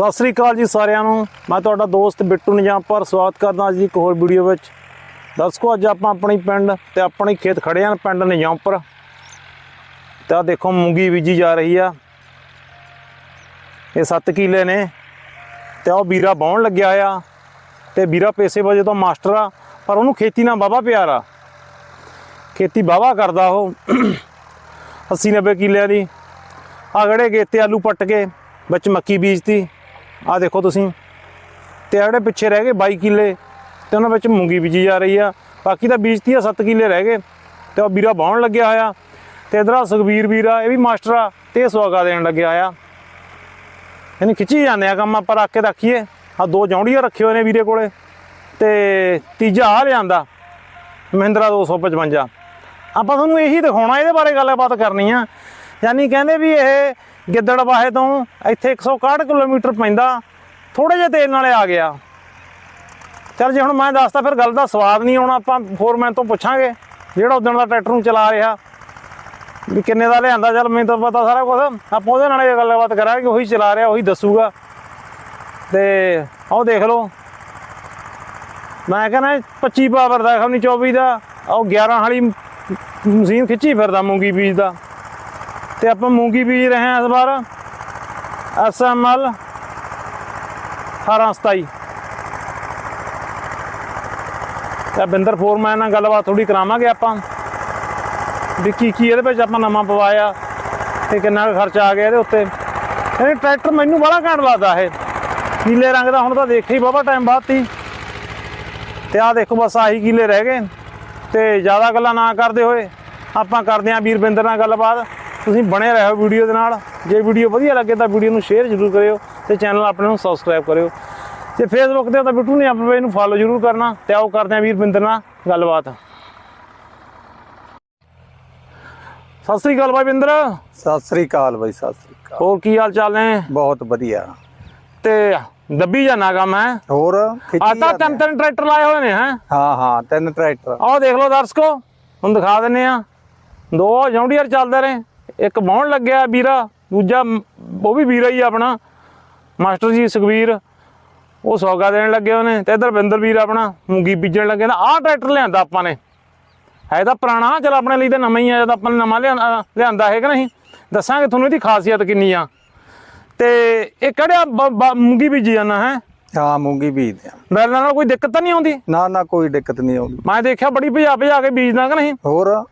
ਸਤਿ ਸ੍ਰੀ ਅਕਾਲ ਜੀ ਸਾਰਿਆਂ ਨੂੰ। ਮੈਂ ਤੁਹਾਡਾ ਦੋਸਤ ਬਿੱਟੂ ਨਿਜਾਮਪੁਰ। ਸਵਾਗਤ ਕਰਦਾ ਅੱਜ ਦੀ ਇੱਕ ਹੋਰ ਵੀਡੀਓ ਵਿੱਚ। ਦਰਸ਼ਕੋ, ਅੱਜ ਆਪਾਂ ਆਪਣੀ ਪਿੰਡ ਤੇ ਆਪਣੀ ਖੇਤ ਖੜੇ ਹਾਂ ਪਿੰਡ ਨਿਜਾਮਪੁਰ। ਤੇ ਆ ਦੇਖੋ, ਮੂੰਗੀ ਬੀਜੀ ਜਾ ਰਹੀ ਆ। ਇਹ 7 ਕਿੱਲੇ ਨੇ। ਤੇ ਉਹ ਵੀਰਾ ਬਾਉਣ ਲੱਗਿਆ ਆ। ਤੇ ਵੀਰਾ ਪੈਸੇ ਵਜੇ ਤੋਂ ਮਾਸਟਰ ਆ, ਪਰ ਉਹਨੂੰ ਖੇਤੀ ਨਾਲ ਬਾਬਾ ਪਿਆਰ ਆ। ਖੇਤੀ ਬਾਬਾ ਕਰਦਾ ਉਹ। 80 90 ਕਿੱਲਿਆਂ ਦੀ। ਆ ਗੇਤੇ ਆਲੂ ਪੱਟ ਕੇ ਵਿੱਚ ਮੱਕੀ ਬੀਜਤੀ। ਆ ਦੇਖੋ ਤੁਸੀਂ। ਤੇ ਆਹ ਜਿਹੜੇ ਪਿੱਛੇ ਰਹਿ ਗਏ 22 ਕਿੱਲੇ, ਤੇ ਉਹਨਾਂ ਵਿੱਚ ਮੂੰਗੀ ਬੀਜੀ ਜਾ ਰਹੀ ਆ। ਬਾਕੀ ਤਾਂ ਬੀਜਤੀ ਆ 7 ਕਿੱਲੇ ਰਹਿ ਗਏ। ਤੇ ਉਹ ਵੀਰਾ ਬਾਉਣ ਲੱਗਿਆ ਹੋਇਆ। ਤੇ ਇਧਰ ਆ ਸੁਖਬੀਰ ਵੀਰਾ ਇਹ ਵੀ ਮਾਸਟਰ ਆ, ਤੇ ਇਹ ਸਵਾਗਾ ਦੇਣ ਲੱਗਿਆ ਆ ਇਹਨੂੰ ਖਿੱਚੀ ਜਾਂਦੇ ਆ ਕੰਮ ਆਪਾਂ, ਰੱਖ ਕੇ ਰੱਖੀਏ। ਆ ਦੋ ਜੌਂਡੀਆਂ ਰੱਖੇ ਹੋਏ ਨੇ ਵੀਰੇ ਕੋਲੇ। ਤੇ ਤੀਜਾ ਆ ਲਿਆਂਦਾ, ਮਹਿੰਦਰਾ 255 ਆਪਾਂ ਤੁਹਾਨੂੰ ਇਹੀ ਦਿਖਾਉਣਾ, ਇਹਦੇ ਬਾਰੇ ਗੱਲਬਾਤ ਕਰਨੀ ਆ। ਯਾਨੀ ਕਹਿੰਦੇ ਵੀ ਇਹ ਗਿੱਦੜਬਾਹੇ ਤੋਂ ਇੱਥੇ 161 ਕਿਲੋਮੀਟਰ ਪੈਂਦਾ। ਥੋੜੇ ਜਿਹੇ ਤੇਲ ਨਾਲੇ ਆ ਗਿਆ। ਚਲ ਜੇ ਹੁਣ ਮੈਂ ਦੱਸਦਾ, ਫਿਰ ਗੱਲ ਦਾ ਸਵਾਦ ਨਹੀਂ ਆਉਣਾ, ਆਪਾਂ ਫੋਰਮੈਨ ਤੋਂ ਪੁੱਛਾਂਗੇ, ਜਿਹੜਾ ਉਦੋਂ ਦਾ ਟਰੈਕਟਰ ਨੂੰ ਚਲਾ ਰਿਹਾ। ਵੀ ਕਿੰਨੇ ਦਾ ਲਿਆਂਦਾ, ਚਲ ਮੈਨੂੰ ਤਾਂ ਪਤਾ ਸਾਰਾ ਕੁਝ ਆਪਾਂ ਉਹਦੇ ਨਾਲ ਇਹ ਗੱਲਬਾਤ ਕਰਾਂਗੇ, ਉਹੀ ਚਲਾ ਰਿਹਾ, ਉਹੀ ਦੱਸੂਗਾ। ਤੇ ਆਹ ਦੇਖ ਲਓ। ਮੈਂ ਕਹਿੰਦਾ 25 ਪਾਵਰ ਦਾ ਖਮਨੀ 24 ਦਾ ਉਹ 11 ਵਾਲੀ ਮਸ਼ੀਨ ਖਿੱਚੀ ਫਿਰਦਾ ਮੂੰਗੀ ਬੀਜ ਦਾ। ਤੇ ਆਪਾਂ ਮੂੰਗੀ ਬੀਜ ਰਹੇ ਹਾਂ ਇਸ ਵਾਰ। ਐਸਐਮਐਲ 1827 ਤੇ ਬਿੰਦਰ ਫੋਰਮੈਨ ਨਾਲ ਗੱਲਬਾਤ ਥੋੜੀ ਕਰਾਵਾਂਗੇ ਆਪਾਂ। ਵੀ ਕੀ ਕੀ ਇਹਦੇ ਵਿੱਚ ਆਪਾਂ ਨਵਾਂ ਪਵਾਇਆ ਤੇ ਕਿੰਨਾ ਕੁ ਖਰਚਾ ਆ ਗਿਆ ਇਹਦੇ ਉੱਤੇ। ਇਹ ਟਰੈਕਟਰ ਮੈਨੂੰ ਬੜਾ ਘੈਂਟ ਲੱਗਦਾ ਇਹ। ਨੀਲੇ ਰੰਗ ਦਾ ਹੁਣ ਤਾਂ ਦੇਖਿਆ ਹੀ ਬਾਬਾ ਟਾਈਮ ਬਾਅਦ ਤੀ। ਤੇ ਆਹ ਦੇਖੋ ਬਸ ਆਹੀ ਕੀਲੇ ਰਹਿ ਗਏ। ਤੇ ਜ਼ਿਆਦਾ ਗੱਲਾਂ ਨਾ ਕਰਦੇ ਹੋਏ ਆਪਾਂ ਕਰਦੇ ਆਂ ਵੀਰਬਿੰਦਰ ਨਾਲ ਗੱਲਬਾਤ। ਤੁਸੀਂ ਬਣੇ ਰਹੋ ਵੀਡੀਓ ਦੇ ਨਾਲ। ਜੇ ਵੀਡੀਓ ਵਧੀਆ ਲੱਗੇ ਤਾਂ ਵੀਡੀਓ ਨੂੰ ਸ਼ੇਅਰ ਜ਼ਰੂਰ ਕਰਿਓ ਤੇ ਚੈਨਲ ਆਪਣੇ ਨੂੰ ਸਬਸਕ੍ਰਾਈਬ ਕਰਿਓ। ਤੇ ਫੇਸਬੁੱਕ ਤੇ ਤਾਂ ਬਿੱਟੂ ਨੇ ਆਪਣੇ ਪੇਜ ਨੂੰ ਫਾਲੋ ਜ਼ਰੂਰ ਕਰਨਾ ਤੇ ਆਓ ਕਰਦੇ ਆਂ ਵੀਰਬਿੰਦਰ ਨਾਲ ਗੱਲਬਾਤ। ਸਤਿ ਸ੍ਰੀ ਅਕਾਲ ਭਾਈ ਬਿੰਦਰ। ਸਤਿ ਸ੍ਰੀ ਅਕਾਲ ਬਾਈ ਸਤਿ ਸ੍ਰੀ ਅਕਾਲ। ਹੋਰ ਕੀ ਹਾਲ ਚਾਲ ਨੇ? ਬਹੁਤ ਵਧੀਆ। ਤੇ ਦੱਬੀ ਜਾਣਾ ਕੰਮ ਹੈ? ਹੋਰ ਆ ਤਾਂ ਤਿੰਨ ਤਿੰਨ ਟਰੈਕਟਰ ਲਾਏ ਹੋਏ ਨੇ ਹੈ? ਹਾਂ ਹਾਂ ਤਿੰਨ ਟਰੈਕਟਰ ਆਹ ਦੇਖ ਲਓ ਦਰਸ਼ਕੋ ਹੁਣ ਦਿਖਾ ਦਿੰਨੇ ਆ ਦੋ ਜੌਂਡੀਅਰ ਚੱਲਦੇ ਰਹੇ। ਇੱਕ ਬਾਉਣ ਲੱਗਿਆ ਵੀਰਾ ਦੂਜਾ ਉਹ ਵੀ ਵੀਰਾ ਹੀ ਆਪਣਾ। ਮਾਸਟਰ ਜੀ ਸੁਖਵੀਰ ਉਹ ਸੌਗਾ ਦੇਣ ਲੱਗੇ ਉਹਨੇ ਤੇ ਇਧਰ ਬਿੰਦਰ ਵੀਰ ਆਪਣਾ ਮੂੰਗੀ ਬੀਜਣ ਲੱਗੇ ਨਾ। ਆਹ ਟਰੈਕਟਰ ਲਿਆਂਦਾ ਆਪਾਂ ਨੇ। ਹੈ ਤਾਂ ਪੁਰਾਣਾ ਚਲ ਆਪਣੇ ਲਈ ਤਾਂ ਨਵਾਂ ਹੀ ਆ ਜਦ ਆਪਾਂ ਨਵਾਂ ਲਿਆਂਦਾ ਲਿਆਂਦਾ ਹੈ ਕਿ ਨਹੀਂ ਦੱਸਾਂਗੇ ਤੁਹਾਨੂੰ ਇਹਦੀ ਖਾਸੀਅਤ ਕਿੰਨੀ ਆ। ਤੇ ਇਹ ਕਿਹੜਾ ਮੂੰਗੀ ਬੀਜੀ ਜਾਂਦਾ ਹੈ? ਹਾਂ ਮੂੰਗੀ ਬੀਜਦੇ ਆ। ਬੈਲਾਂ ਨਾਲ ਕੋਈ ਦਿੱਕਤ ਤਾਂ ਨਹੀਂ ਆਉਂਦੀ? ਨਾ ਨਾ ਕੋਈ ਦਿੱਕਤ ਨਹੀਂ ਆਉਂਦੀ। ਮੈਂ ਦੇਖਿਆ ਬੜੀ ਭਜਾ ਭਜਾ ਕੇ ਬੀਜਦਾ ਕਿ ਨਹੀਂ? ਹੋਰ?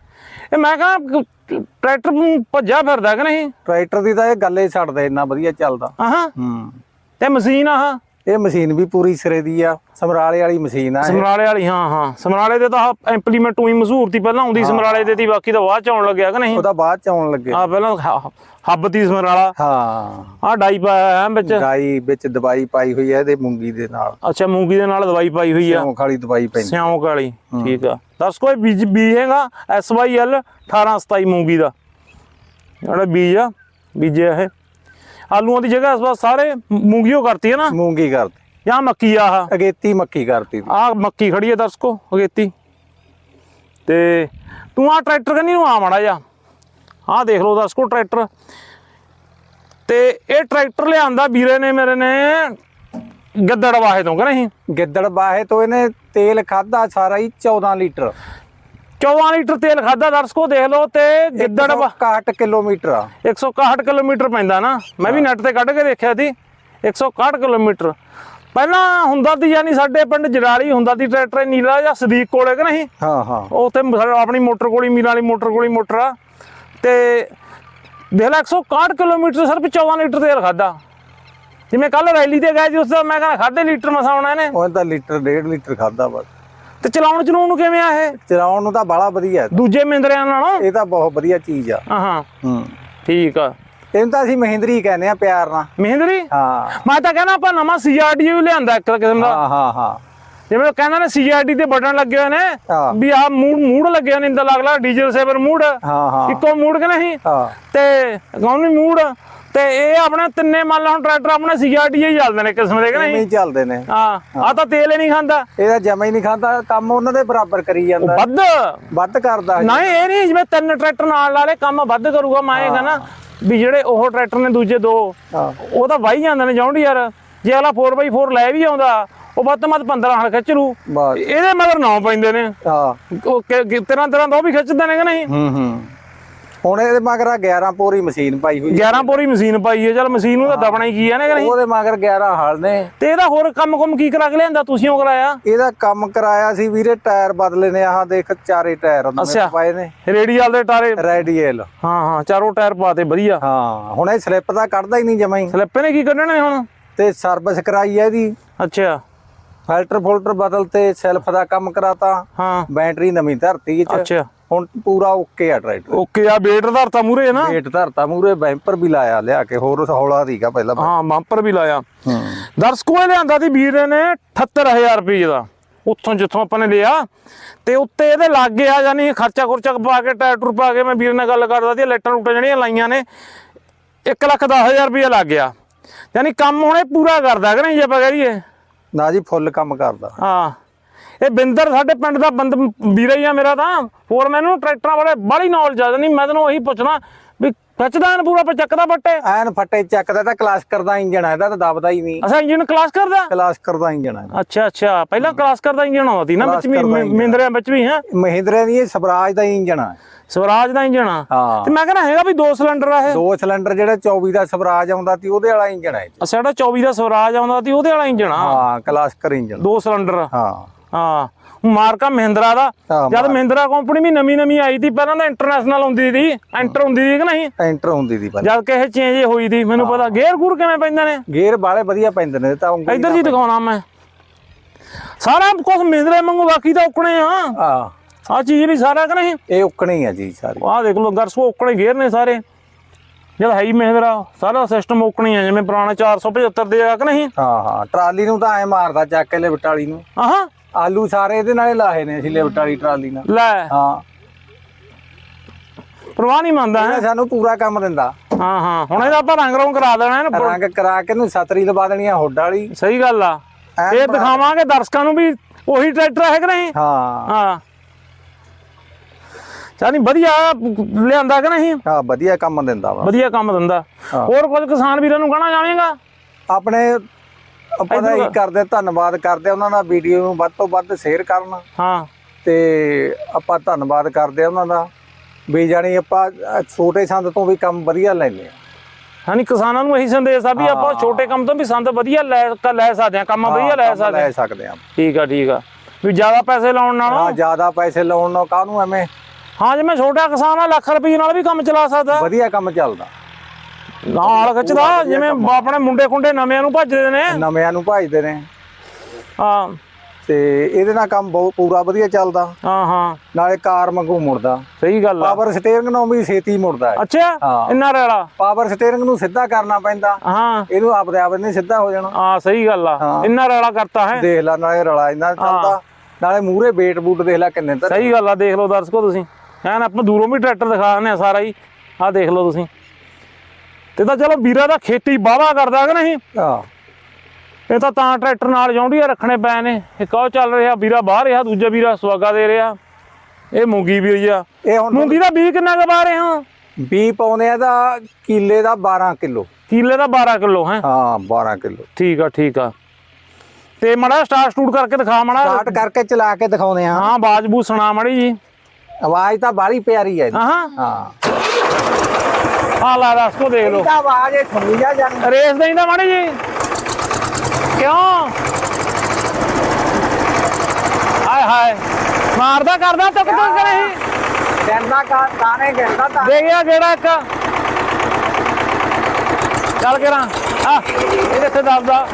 ਇਹ ਮੈਂ ਕਹਾਂ ਟਰੈਕਟਰ ਨੂੰ ਭੱਜਿਆ ਫਿਰਦਾ ਕਿ ਨਹੀਂ? ਟਰੈਕਟਰ ਦੀ ਤਾਂ ਇਹ ਗੱਲ ਹੀ ਛੱਡਦੇ ਇੰਨਾ ਵਧੀਆ ਚੱਲਦਾ। ਆਹਾਂ। ਹੂੰ। ਤੇ ਮਸ਼ੀਨ ਆਹ। ਇਹ ਮਸ਼ੀਨ ਵੀ ਪੂਰੀ ਸਿਰੇ ਦੀ ਆ ਸਮਰਾਲੇ ਵਾਲੀ ਮਸ਼ੀਨ ਆ। ਸਮਰਾਲੇ ਵਾਲੀ ਹਾਂ ਹਾਂ। ਸਮਰਾਲੇ ਦੇ ਤਾਂ ਇੰਪਲੀਮੈਂਟ ਉਹੀ ਮਸ਼ਹੂਰ ਤੀ ਪਹਿਲਾਂ ਆਉਂਦੀ ਸਮਰਾਲੇ ਦੇ ਤੀ ਬਾਕੀ ਤਾਂ ਬਾਅਦ ਚ ਆਉਣ ਲੱਗਿਆ ਕਿ ਨਹੀਂ? ਉਹਦਾ ਬਾਅਦ ਚ ਆਉਣ ਲੱਗੇ। ਆ ਪਹਿਲਾਂ ਹ- ਹੱਬ ਤੀ ਸਮਰਾਲਾ। ਹਾਂ। ਆ ਡਾਈ ਪਾਇਆ ਹੈ ਵਿੱਚ। ਗਾਈ ਵਿੱਚ ਦਵਾਈ ਪਾਈ ਹੋਈ ਹੈ ਇਹਦੇ ਮੂੰਗੀ ਦੇ ਨਾਲ। ਅੱਛਾ ਮੂੰਗੀ ਦੇ ਨਾਲ ਦਵਾਈ ਪਾਈ ਹੋਈ ਆ। ਸਿਉਂਖ ਵਾਲੀ ਦਵਾਈ ਪੈਂਦੀ। ਸਿਆਉਂ ਕਾਲੀ ਠੀਕ ਆ। ਦੱਸ ਕੋਈ ਬੀਜ ਬੀਜੇਗਾ ਐਸਵਾਈਐਲ 1827 ਮੂੰਗੀ ਦਾ। ਜਿਹੜਾ ਬੀਜ ਆ ਬੀਜਿਆ ਇਹ। ਆਲੂਆਂ ਦੀ ਜਗ੍ਹਾ ਇਸ ਵਾਰ ਸਾਰੇ ਮੂੰਗੀਓ ਕਰਤੀ ਹੈ ਨਾ? ਮੂੰਗੀ ਕਰਦੀ ਜਾਂ ਮੱਕੀ ਆ। ਆਹ ਅਗੇਤੀ ਮੱਕੀ ਕਰਤੀ। ਆ ਮੱਕੀ ਖੜੀ ਹੈ ਦਰਸ਼ਕੋ ਅਗੇਤੀ। ਤੇ ਤੂੰ ਆ ਟਰੈਕਟਰ ਕੰਨੀ ਨੂੰ ਆ ਮਾੜਾ ਜਾ ਆਹ ਦੇਖ ਲਓ ਦਰਸ਼ਕੋ ਟਰੈਕਟਰ। ਤੇ ਇਹ ਟਰੈਕਟਰ ਲਿਆਂਦਾ ਵੀਰੇ ਨੇ ਮੇਰੇ ਨੇ ਗੱਦੜ ਵਾਹੇ ਤੋਂ ਕਿ ਨਹੀਂ? ਗਿੱਦੜ ਬਾਹੇ ਤੋਂ ਇਹਨੇ ਤੇਲ ਖਾਦਾ ਸਾਰਾ ਹੀ 14 ਲੀਟਰ। 14 ਲੀਟਰ ਤੇਲ ਖਾਦਾ ਦਰਸ਼ਕੋ ਦੇਖ ਲਓ ਤੇ ਗਿੱਦੜ ਵਾ- 61 ਕਿਲੋਮੀਟਰ ਆ। 161 ਕਿਲੋਮੀਟਰ ਪੈਂਦਾ ਨਾ। ਮੈਂ ਵੀ ਨੈਟ ਤੇ ਕੱਢ ਕੇ ਦੇਖਿਆ ਸੀ। 161 ਕਿਲੋਮੀਟਰ। ਪਹਿਲਾਂ ਹੁੰਦਾ ਸੀ ਯਾਨੀ ਸਾਡੇ ਪਿੰਡ ਜਰਾਲੀ ਹੁੰਦਾ ਸੀ ਟਰੈਕਟਰ ਨੀਲਾ ਜਾਂ ਸਦੀਕ ਕੋਲੇ ਕਿ ਨਹੀਂ? ਹਾਂ ਹਾਂ। ਉੱਥੇ ਆਪਣੀ ਮੋਟਰ ਕੋਲੀ ਮੀਰਾਂ ਵਾਲੀ ਮੋਟਰ ਕੋਲੀ ਮੋਟਰ ਆ। ਤੇ ਦੇਖ ਲੈ 161 ਕਿਲੋਮੀਟਰ ਸਿਰਫ 14 ਲੀਟਰ ਤੇਲ ਖਾਦਾ ਜਿਵੇਂ ਕੱਲ ਰੈਲੀ ਤੇ ਗਏ ਸੀ ਉਸ ਦਾ ਮੈਂ ਕਹਿੰਦਾ ਖਾਦੇ ਲੀਟਰ ਮਸਾ ਆਉਣਾ ਇਹਨੇ? ਉਹ ਤਾਂ ਲੀਟਰ ਡੇਢ ਲੀਟਰ ਖਾਦਾ ਬਸ। ਤੇ ਚਲਾਉਣ ਚਲਾਉਣ ਨੂੰ ਕਿਵੇਂ ਆ ਇਹ? ਚਲਾਉਣ ਨੂੰ ਤਾਂ ਬੜਾ ਵਧੀਆ। ਹੈ। ਦੂਜੇ ਮਹਿੰਦਰਿਆਂ ਨਾਲੋਂ? ਇਹ ਤਾਂ ਬਹੁਤ ਵਧੀਆ ਚੀਜ਼ ਆ। ਹਾਂ ਹਾਂ। ਹੂੰ ਠੀਕ ਆ। ਇਹਨੂੰ ਤਾਂ ਅਸੀਂ ਮਹਿੰਦਰੀ ਕਹਿੰਦੇ ਆ ਪਿਆਰ ਨਾਲ। ਮਹਿੰਦਰੀ? ਹਾਂ। ਮੈਂ ਤਾਂ ਕਹਿੰਦਾ ਆਪਾਂ ਨਵਾਂ ਸੀਆਰਡੀ ਵੀ ਲਿਆਂਦਾ ਇੱਕ ਕਿਸਮ ਦਾ। ਹਾਂ ਹਾਂ ਹਾਂ। ਜਿਵੇਂ ਕਹਿੰਦਾ ਨੇ ਸੀਆਰਡੀ ਤੇ ਬਟਨ ਲੱਗੇ ਹੋਏ ਨੇ। ਵੀ ਆਹ ਮੂਡ ਮੂਡ ਲੱਗੇ ਹੋਏ ਨੇ ਇੰਦਾ ਲੱਗ ਲਾ ਡੀਜ਼ਲ ਸੇਵਰ ਮੂਡ। ਹਾਂ ਹਾਂ। ਇੱਕੋ ਮੂਡ ਕਿ ਨਹੀਂ? ਹਾਂ। ਤੇ ਗਾਉਣੀ ਮੂਡ ਤੇ ਇਹ ਆਪਣੇ ਤਿੰਨੇ ਮੰਨ ਲਾ ਹੁਣ ਟਰੈਕਟਰ ਆਪਣੇ ਸੀਆਰਡੀ ਹੀ ਚੱਲਦੇ ਨੇ ਕਿਸਮ ਦੇ ਕਿ ਨਹੀਂ? ਚੱਲਦੇ ਨੇ। ਹਾਂ ਆ ਤਾਂ ਤੇਲ ਹੀ ਨਹੀਂ ਖਾਂਦਾ। ਇਹਦਾ ਜਮਾ ਹੀ ਨਹੀਂ ਖਾਂਦਾ ਕੰਮ ਉਹਨਾਂ ਦੇ ਬਰਾਬਰ ਕਰੀ ਜਾਂਦਾ। ਵੱਧ। ਵੱਧ ਕਰਦਾ ਨਹੀਂ ਇਹ ਨਹੀਂ ਜਿਵੇਂ ਤਿੰਨ ਟਰੈਕਟਰ ਨਾਲ ਲਾ ਲੇ ਕੰਮ ਵੱਧ ਕਰੂਗਾ ਮੈਂ ਇਹ ਵੀ ਜਿਹੜੇ ਉਹ ਟਰੈਕਟਰ ਨੇ ਦੂਜੇ ਦੋ ਉਹ ਤਾਂ ਵਾਹੀ ਜਾਂਦੇ ਨੇ ਜੌਂਡੀ ਯਾਰ। ਜੇ ਅਗਲਾ 4x4 ਲੈ ਵੀ ਆਉਂਦਾ ਉਹ ਵੱਧ ਤੋਂ ਵੱਧ 15 ਹਲ ਖਿੱਚ ਲੂ ਇਹਦੇ ਮਗਰ ਨੌ ਪੈਂਦੇ ਨੇ। ਹਾਂ। ਉਹ ਤਰ੍ਹਾਂ ਤਰ੍ਹਾਂ ਦਾ ਉਹ ਵੀ ਖਿੱਚਦੇ ਨੇ ਕਿ ਨਹੀਂ? ਹੂੰ ਹੂੰ। ਹੁਣ ਇਹਦੇ ਮਗਰ ਆ 11 ਪੋਰੀ ਮਸ਼ੀਨ ਪਾਈ ਹੋਈ 11 ਪੋਰੀ ਮਸ਼ੀਨ ਪਾਈ ਹੈ ਚਲ ਮਸ਼ੀਨ ਨੂੰ ਤਾਂ ਦਬਣਾ ਹੀ ਕੀ ਹੈ ਨਾ ਕਿ ਨਹੀਂ? ਉਹਦੇ ਮਗਰ 11 ਹਲ ਨੇ। ਤੇ ਇਹਦਾ ਹੋਰ ਕੰਮ ਕੁਮ ਕੀ ਕਰਾ ਕੇ ਲਿਆਂਦਾ ਤੁਸੀਂ ਉਹ ਕਰਾਇਆ? ਇਹਦਾ ਕੰਮ ਕਰਾਇਆ ਸੀ ਵੀਰੇ ਟਾਇਰ ਬਦਲੇ ਨੇ ਆਹ ਦੇਖ ਚਾਰੇ ਟਾਇਰ। ਨਵੇਂ ਪਾਏ ਨੇ। ਰੇਡੀਅਲ ਦੇ ਟਾਰੇ ਰੈਡੀਅਲ ਹਾਂ ਹਾਂ ਚਾਰੋਂ ਟਾਇਰ ਪਾਤੇ ਵਧੀਆ। ਹਾਂ ਹੁਣ ਇਹ ਸਲਿੱਪ ਤਾਂ ਕੱਢਦਾ ਹੀ ਨਹੀਂ ਜਮਾਂ ਹੀ। ਸਲਿੱਪੇ ਨੇ ਕੀ ਕੱਢਣੇ ਹੁਣ? ਤੇ ਸਰਵਿਸ ਕਰਾਈ ਹੈ ਇਹਦੀ। ਅੱਛਾ। ਫਿਲਟਰ ਫੁਲਟਰ ਬਦਲ ਤੇ ਸੈਲਫ ਦਾ ਕੰਮ ਕਰਾਤਾ। ਹਾਂ। ਬੈਟਰੀ ਨਵੀਂ ਧਰਤੀ ਚ। ਅੱਛਾ। ਹੁਣ ਪੂਰਾ ਓਕੇ ਆ ਟਰੈਕਟਰ। ਓਕੇ ਆ ਵੇਟ ਧਰਤਾ ਮੂਰੇ ਹੈ ਨਾ? ਵੇਟ ਧਰਤਾ ਮੂਰੇ ਬੈਂਪਰ ਵੀ ਲਾਇਆ ਲਿਆ ਕੇ ਹੋਰ ਹੌਲਾ ਦੀਗਾ ਪਹਿਲਾਂ। ਹਾਂ ਬੰਪਰ ਵੀ ਲਾਇਆ। ਹੂੰ। ਦਰਸ਼ਕੋ ਇਹ ਲਿਆਂਦਾ ਸੀ ਵੀਰ ਨੇ 78000 ਰੁਪਏ ਦਾ। ਉੱਥੋਂ ਜਿੱਥੋਂ ਆਪਾਂ ਨੇ ਲਿਆ। ਤੇ ਉੱਤੇ ਇਹਦੇ ਲੱਗ ਗਿਆ ਯਾਨੀ ਖਰਚਾ ਖੁਰਚਾ ਪਾ ਕੇ ਟਾਇਰ ਟੂਰ ਪਾ ਕੇ ਮੈਂ ਵੀਰ ਨਾਲ ਗੱਲ ਕਰਦਾ ਸੀ ਲਾਈਟਾਂ ਲੂਟਾਂ ਜਿਹੜੀਆਂ ਲਾਈਆਂ ਨੇ 1 ਲੱਖ 10000 ਰੁਪਏ ਲੱਗ ਗਿਆ। ਯਾਨੀ ਕੰਮ ਹੁਣ ਪੂਰਾ ਕਰਦਾ ਕਿ ਨਹੀਂ ਜੇ ਆਪਾਂ ਕਹੀਏ ਨਾ ਜੀ ਫੁੱਲ ਕੰਮ ਕਰਦਾ। ਹਾਂ। ਇਹ ਬਿੰਦਰ ਸਾਡੇ ਪਿੰਡ ਦਾ ਬੰਦ ਵੀਰਾ ਹੀ ਆ ਮੇਰਾ ਤਾਂ। ਹੋਰ ਮੈਨੂੰ ਟਰੈਕਟਰਾਂ ਬਾਰੇ ਬਾਹਲੀ ਨੌਲੇਜ ਆ ਨਹੀਂ ਮੈਂ ਤੈਨੂੰ ਉਹੀ ਪੁੱਛਣਾ ਵੀ ਖਿੱਚਦਾ ਐਨ ਪੂਰਾ ਚੱਕਦਾ ਬੱਟੇ ਐਨ ਫੱਟੇ ਚੱਕਦਾ ਤਾਂ ਕਲਾਸ ਕਰਦਾ ਇੰਜਣ ਆ ਇਹਦਾ ਤਾਂ ਦਬਦਾ ਹੀ ਨਹੀਂ। ਅੱਛਾ ਇੰਜਨ ਕਲਾਸ ਕਰਦਾ? ਕਲਾਸ ਕਰਦਾ ਇੰਜਣ ਆ ਅੱਛਾ ਅੱਛਾ ਪਹਿਲਾਂ ਕਲਾਸ ਕਰਦਾ ਇੰਜਨ ਆਉਂਦਾ ਨਾ ਵਿੱਚ ਕਲਾਸ ਇੰਜਣ। ਮਹਿੰਦਰਿਆਂ ਵਿੱਚ ਵੀ ਹੈ? ਮਹਿੰਦਰਾ ਦੀ ਇਹ ਸਵਰਾਜ ਦਾ ਇੰਜਣ ਆ ਸਵਰਾਜ ਦਾ ਇੰਜਨ ਆ ਤੇ ਮੈਂ ਕਹਿੰਦਾ ਹੈਗਾ ਵੀ ਦੋ ਸਿਲੰਡਰ ਆ ਇਹ। ਦੋ ਸਿਲੰਡਰ ਜਿਹੜਾ 24 ਦਾ ਸਵਰਾਜ ਆਉਂਦਾ ਸੀ ਉਹਦੇ ਵਾਲਾ ਇੰਜਣ ਹੈ ਅੱਛਾ ਜਿਹੜਾ 24 ਦਾ ਸਵਰਾਜ ਆਉਂਦਾ ਸੀ ਉਹਦੇ ਵਾਲਾ ਇੰਜਨ ਆ ਹਾਂ ਕਲਾਸਕਰ ਇੰਜਣ ਦੋ ਸਿਲੰਡਰ ਹਾਂ। ਹਾਂ। ਮਾਰਕਾ ਮਹਿੰਦਰਾ ਦਾ। ਹਾਂ, ਜਦ ਮਹਿੰਦਰਾ ਕੰਪਨੀ ਵੀ ਨਵੀਂ ਨਵੀਂ ਆਈ ਸੀ ਪਹਿਲਾਂ ਤਾਂ ਇੰਟਰਨੈਸ਼ਨਲ ਹੁੰਦੀ ਸੀ। ਐਂਟਰ ਹੁੰਦੀ ਸੀ ਕਿ ਨਹੀਂ? ਐਂਟਰ ਹੁੰਦੀ ਦੀ ਪਹਿਲਾਂ। ਜਦ ਕਿ ਇਹ ਚੇਂਜ ਹੋਈ ਸੀ ਮੈਨੂੰ ਪਤਾ ਗੇਅਰ ਗੂਰ ਕਿਵੇਂ ਪੈਂਦੇ ਨੇ? ਗੇਅਰ ਬਾਲੇ ਵਧੀਆ ਪੈਂਦੇ ਨੇ ਤਾਂ ਉਂਗਲੀ ਇੱਧਰ ਜੀ ਦਿਖਾਉਣਾ ਮੈਂ। ਸਾਰਾ ਕੁਝ ਮਹਿੰਦਰੇ ਵਾਂਗੂ ਬਾਕੀ ਤਾਂ ਉਕਣੇ ਆ। ਹਾਂ। ਆ ਚੀਜ਼ ਵੀ ਸਾਰਾ ਕਿ ਨਹੀਂ? ਇਹ ਉਕਣੇ ਆ ਜੀ ਸਾਰੇ। ਆਹ ਦੇਖ ਲਓ ਗਰਸੋ ਉਕਣੇ ਗੇਅਰ ਨੇ ਸਾਰੇ। ਜਦ ਹੈ ਹੀ ਮਹਿੰਦਰਾ ਸਾਰਾ ਸਿਸਟਮ ਉਕਣੀ ਆ ਜਿਵੇਂ ਪੁਰਾਣਾ 475 ਦੇ ਆ ਕਿ ਨਹੀਂ? ਹਾਂ ਹਾਂ। ਟਰਾਲੀ ਨੂੰ ਤਾਂ ਐ ਮਾਰਦਾ ਚੱਕ ਕੇ ਲਿਫਟ ਵਾਲੀ ਨੂੰ। ਆਹਾਂ। ਆਲੂ ਸਾਰੇ ਇਹਦੇ ਨਾਲੇ ਲਾਹੇ ਨੇ ਅਸੀਂ ਲਿਫਟ ਵਾਲੀ ਟਰਾਲੀ ਨਾਲ। ਲੈ। ਹਾਂ। ਪ੍ਰਵਾਹ ਨਹੀਂ ਮੰਨਦਾ ਹੈ? ਇਹ ਸਾਨੂੰ ਪੂਰਾ ਕੰਮ ਦਿੰਦਾ। ਹਾਂ ਹਾਂ। ਹੁਣ ਇਹਦਾ ਆਪਾਂ ਰੰਗ ਰੋਂ ਕਰਾ ਦੇਣਾ ਇਹਨੂੰ। ਰੰਗ ਕਰਾ ਕੇ ਨੂੰ ਸਤਰੀ ਲਵਾ ਦੇਣੀ ਆ ਹੁੱਡ ਵਾਲੀ। ਸਹੀ ਗੱਲ ਆ। ਇਹ ਦਿਖਾਵਾਂਗੇ ਦਰਸ਼ਕਾਂ ਨੂੰ ਵੀ ਉਹੀ ਟਰੈਕਟਰ ਹੈ ਕਿ ਨਹੀਂ? ਹਾਂ। ਹਾਂ। ਚਾਨੀ ਵਧੀਆ ਲਿਆਂਦਾ ਕਿ ਨਹੀਂ? ਹਾਂ ਵਧੀਆ ਕੰਮ ਦਿੰਦਾ ਵਾ। ਵਧੀਆ ਕੰਮ ਦਿੰਦਾ। ਹੋਰ ਕੁਝ ਕਿਸਾਨ ਵੀਰਾਂ ਨੂੰ ਕਹਿਣਾ ਚਾਹਵੇਂਗਾ ਆਪਣੇ ਆਪਾਂ ਦਾ ਇਹੀ ਕਰਦੇ ਧੰਨਵਾਦ ਕਰਦੇ ਉਹਨਾਂ ਦਾ ਵੀਡੀਓ ਨੂੰ ਵੱਧ ਤੋਂ ਵੱਧ ਸ਼ੇਅਰ ਕਰਨ। ਹਾਂ। ਤੇ ਆਪਾਂ ਧੰਨਵਾਦ ਕਰਦੇ ਉਹਨਾਂ ਦਾ ਵੀ ਜਾਣੀ ਆਪਾਂ ਛੋਟੇ ਸੰਦ ਤੋਂ ਵੀ ਕੰਮ ਵਧੀਆ ਲੈਂਦੇ ਆ ਹਾਨੀ ਕਿਸਾਨਾਂ ਨੂੰ ਇਹੀ ਸੰਦੇਸ਼ ਆ ਵੀ ਆਪਾਂ ਛੋਟੇ ਕੰਮ ਤੋਂ ਵੀ ਸੰਦ ਵਧੀਆ ਲੈ ਲੈ ਸਕਦੇ ਆ ਕੰਮ ਵਧੀਆ ਲੈ ਲੈ ਸਕਦੇ ਆ ਠੀਕ ਆ ਠੀਕ ਆ। ਵੀ ਜ਼ਿਆਦਾ ਪੈਸੇ ਲਾਉਣ ਹਾਂ ਨਾਲੋਂ ਜ਼ਿਆਦਾ ਪੈਸੇ ਲਾਉਣ ਨਾਲ ਕਾਹਨੂੰ ਐਵੇਂ? ਹਾਂ ਜੇ ਮੈਂ ਛੋਟਾ ਕਿਸਾਨ ਆ ਲੱਖ ਰੁਪਏ ਨਾਲ ਵੀ ਕੰਮ ਚਲਾ ਸਕਦਾ। ਵਧੀਆ ਕੰਮ ਚੱਲਦਾ। ਨਾਲ ਖਿੱਚਦਾ ਜਿਵੇਂ ਆਪਣੇ ਮੁੰਡੇ ਖੁੰਡੇ ਨਵਿਆਂ ਨੂੰ ਭੱਜਦੇ ਨੇ। ਨਵਿਆਂ ਨੂੰ ਭਾਜਦੇ ਨੇ। ਹਾਂ। ਤੇ ਇਹਦੇ ਨਾਲ ਕੰਮ ਬਹੁਤ ਪੂਰਾ ਵਧੀਆ ਚੱਲਦਾ। ਹਾਂ ਹਾਂ। ਨਾਲੇ ਕਾਰ ਵਾਂਗੂ ਮੁੜਦਾ। ਸਹੀ ਗੱਲ ਆ। ਪਾਵਰ ਸਟੀਅਰਿੰਗ ਨੂੰ ਵੀ ਛੇਤੀ ਮੁੜਦਾ ਹੈ ਅੱਛਾ। ਇੰਨਾ ਰੇਲਾ? ਪਾਵਰ ਸਟੀਅਰਿੰਗ ਨੂੰ ਸਿੱਧਾ ਕਰਨਾ ਪੈਂਦਾ। ਹਾਂ। ਇਹਨੂੰ ਆਪਦੇ ਆਪ ਨਹੀਂ ਸਿੱਧਾ ਹੋ ਜਾਣਾ। ਹਾਂ ਸਹੀ ਗੱਲ ਆ। ਇੰਨਾ ਰੇਲਾ ਕਰਤਾ ਹੈ। ਦੇਖ ਲੈ ਨਾਲੇ ਰਲਾ ਇੰਨਾ ਚੱਲਦਾ। ਨਾਲੇ ਮੂਰੇ ਵੇਟ ਬੂਟ ਦੇਖ ਲੈ ਕਿੰਨੇ ਤਾਂ ਸਹੀ ਗੱਲ ਆ ਦੇਖ ਲਓ ਦਰਸ਼ਕੋ ਤੁਸੀਂ। ਐਨ ਆਪਾਂ ਦੂਰੋਂ ਵੀ ਟਰੈਕਟਰ ਦਿਖਾ ਦਿੰਦੇ ਆ ਸਾਰਾ ਹੀ। ਆਹ ਦੇਖ ਲਓ ਤੁਸੀਂ। ਤੇ ਤਾਂ ਚਲੋ ਵੀਰਾ ਦਾ ਖੇਤੀ ਵਾਹਵਾ ਕਰਦਾ ਕਿ ਨਹੀਂ? ਹਾਂ। ਇਹ ਤਾਂ ਤਾਂ ਟਰੈਕਟਰ ਨਾਲ ਜੌਂਡੀਆਂ ਰੱਖਣੇ ਪਏ ਨੇ। ਇੱਕ ਉਹ ਚੱਲ ਰਿਹਾ ਵੀਰਾ ਬਾਹਰ ਰਿਹਾ ਦੂਜਾ ਵੀਰਾ ਸਵਾਗਾ ਦੇ ਰਿਹਾ। ਇਹ ਮੂੰਗੀ ਵੀ ਆ। ਇਹ ਹੁਣ ਮੂੰਗੀ ਦਾ ਬੀਜ ਕਿੰਨਾ ਕੁ ਪਾ ਰਹੇ ਹੋ? ਬੀ ਪਾਉਂਦੇ ਆ ਦਾ ਕਿੱਲੇ ਦਾ 12 ਕਿਲੋ। ਕਿੱਲੇ ਦਾ 12 ਕਿਲੋ ਹੈ? ਹਾਂ 12 ਕਿਲੋ। ਠੀਕ ਆ ਠੀਕ ਆ। ਤੇ ਮੜਾ ਸਟਾਰਟ ਸਟੂਟ ਕਰਕੇ ਦਿਖਾ ਮੜਾ ਸਟਾਰਟ ਕਰਕੇ ਚਲਾ ਕੇ ਦਿਖਾਉਂਦੇ ਆ। ਹਾਂ ਬਾਜਬੂ ਸੁਣਾ ਮੜੀ ਜੀ। ਆਵਾਜ਼ ਤਾਂ ਬਾਹਲੀ ਪਿਆਰੀ ਹੈ। ਹਾਂ। ਹਾਂ। ਆ ਲਾ ਦੱਸ ਕੋ ਦੇਖ ਲਓ। ਇਹ ਤਾਂ ਆਵਾਜ਼ ਇਹ ਸੁਣੀ ਜਾ ਜਾਂਦੀ ਰੇਸ ਦੇਂਦਾ ਮਾੜੀ ਜੀ। ਕਿਉਂ? ਹਾਏ ਹਾਏ। ਮਾਰਦਾ ਕਰਦਾ ਤੁਕ ਤੁਕ ਕਰੇ ਕਹਿੰਦਾ ਕਾ ਤਾਨੇ ਕਹਿੰਦਾ ਤਾਂ ਦੇ ਗਿਆ ਕਿਹੜਾ ਇੱਕ। ਚੱਲ ਕੇ ਰਾਂ ਆ ਇਹ ਕਿੱਥੇ ਦੱਬਦਾ